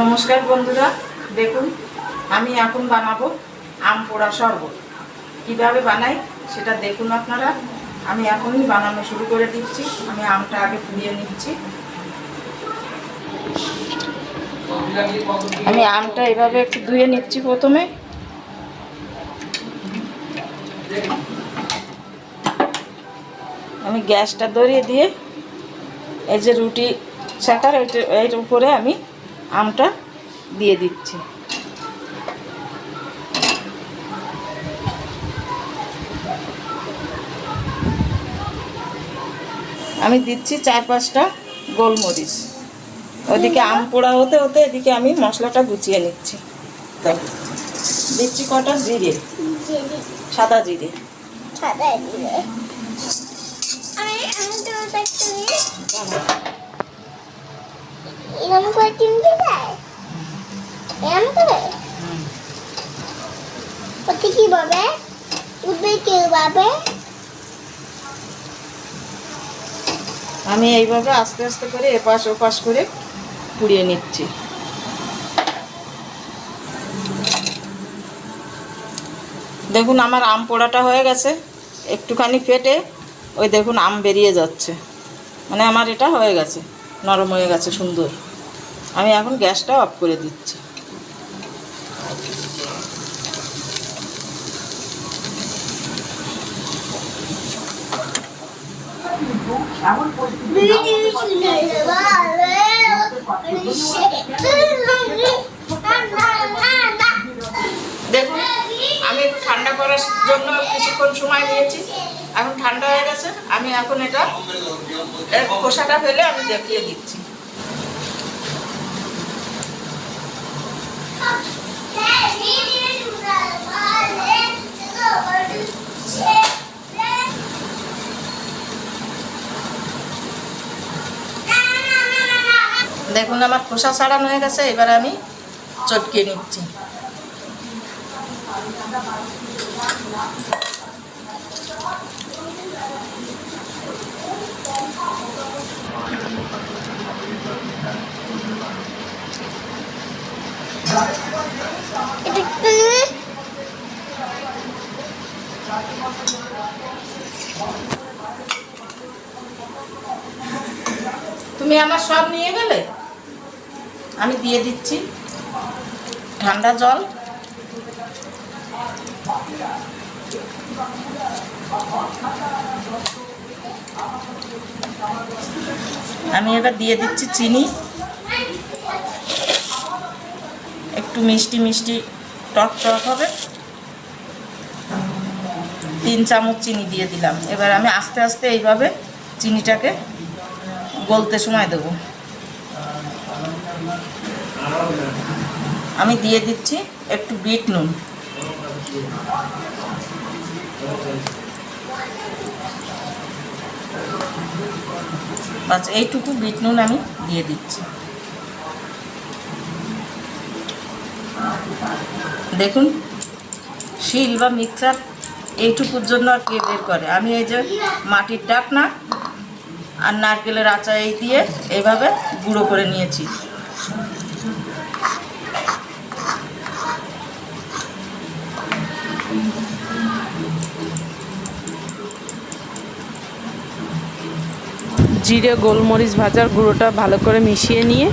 নমস্কার বন্ধুরা, দেখুন, আমি এখন বানাবো আম পোড়া শরবত। কীভাবে বানাই সেটা দেখুন আপনারা। আমি এখনই বানানো শুরু করে দিচ্ছি। আমি আমটা আগে পুড়িয়ে নিচ্ছি। আমি আমটা এভাবে একটু ধুয়ে নিচ্ছি প্রথমে। আমি গ্যাসটা ধরিয়ে দিয়ে এই যে রুটি শাকার এর উপরে আমি আমটা দিয়ে দিচ্ছি। আমি দিচ্ছি চার পাঁচটা গোলমরিচ। ওদিকে আম পোড়া হতে হতে এদিকে আমি মশলাটা গুছিয়ে নিচ্ছি। দিচ্ছি কটা? জিরে। সাদা জিরে। সাদা দেখতে এরকম করে পাবে উঠবে কেউ পাবে আমি এইভাবে আস্তে আস্তে করে এপাশ ওপাশ করে পুড়িয়ে নিচ্ছি। দেখুন আমার আম পোড়াটা হয়ে গেছে। একটুখানি ফেটে ওই দেখুন আম বেরিয়ে যাচ্ছে। মানে আমার এটা হয়ে গেছে, নরম হয়ে গেছে সুন্দর। আমি এখন গ্যাসটা অফ করে দিচ্ছি। দেখুন, আমি একটু ঠান্ডা করার জন্য কিছুক্ষণ সময় নিয়েছি এখন ঠান্ডা হয়ে গেছে, আমি এখন এটা খোসাটা ফেলে আমি দেখিয়ে দিচ্ছি। দেখুন আমার খোসা ছাড়ানো হয়ে গেছে এবার আমি চটকে নিচ্ছি। তুমি আমার সব নিয়ে গেলে? আমি দিয়ে দিচ্ছি। ঠান্ডা জল। আমি এবার দিয়ে দিচ্ছি চিনি। একটু মিষ্টি মিষ্টি টক টক হবে। তিন চামচ চিনি দিয়ে দিলাম। এবার আমি আস্তে আস্তে এইভাবে চিনিটাকে গলতে সময় দেবো। আমি দিয়ে দিচ্ছি একটু বিট নুন। এইটুকু বিট নুন আমি দিয়ে দিচ্ছি। দেখুন, শিল বা মিক্সার এইটুকুর জন্য আর কে বের করে। আমি এই যে মাটির ডাকনা আর নারকেলের আচা এই দিয়ে এইভাবে গুঁড়ো করে নিয়েছি। জিরে, গোলমরিচ ভাজার গুঁড়োটা ভালো করে মিশিয়ে নিয়ে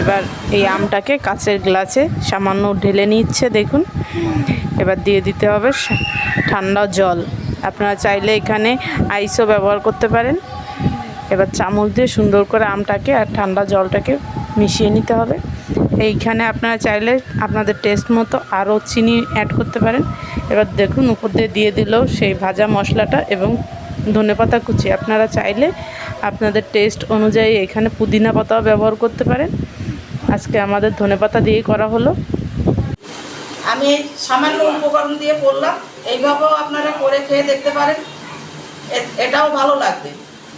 এবার এই আমটাকে কাচের গ্লাসে সামান্য ঢেলে নিচ্ছে, দেখুন। এবার দিয়ে দিতে হবে ঠান্ডা জল। আপনারা চাইলে এখানে আইসও ব্যবহার করতে পারেন। এবার চামচ দিয়ে সুন্দর করে আমটাকে আর ঠান্ডা জলটাকে মিশিয়ে নিতে হবে। এইখানে আপনারা চাইলে আপনাদের টেস্ট মতো আরও চিনি অ্যাড করতে পারেন। এবার দেখুন, উপর দিয়ে দিয়ে দিলেও সেই ভাজা মশলাটা এবং ধনেপাতা কুচি। আপনারা চাইলে আপনাদের টেস্ট অনুযায়ী এখানে পুদিনা পাতাও ব্যবহার করতে পারেন। আজকে আমাদের ধনেপাতা দিয়েই করা হলো। আমি সামান্য উপকরণ দিয়ে করলাম এইভাবেও আপনারা করে খেয়ে দেখতে পারেন। এটাও ভালো লাগবে।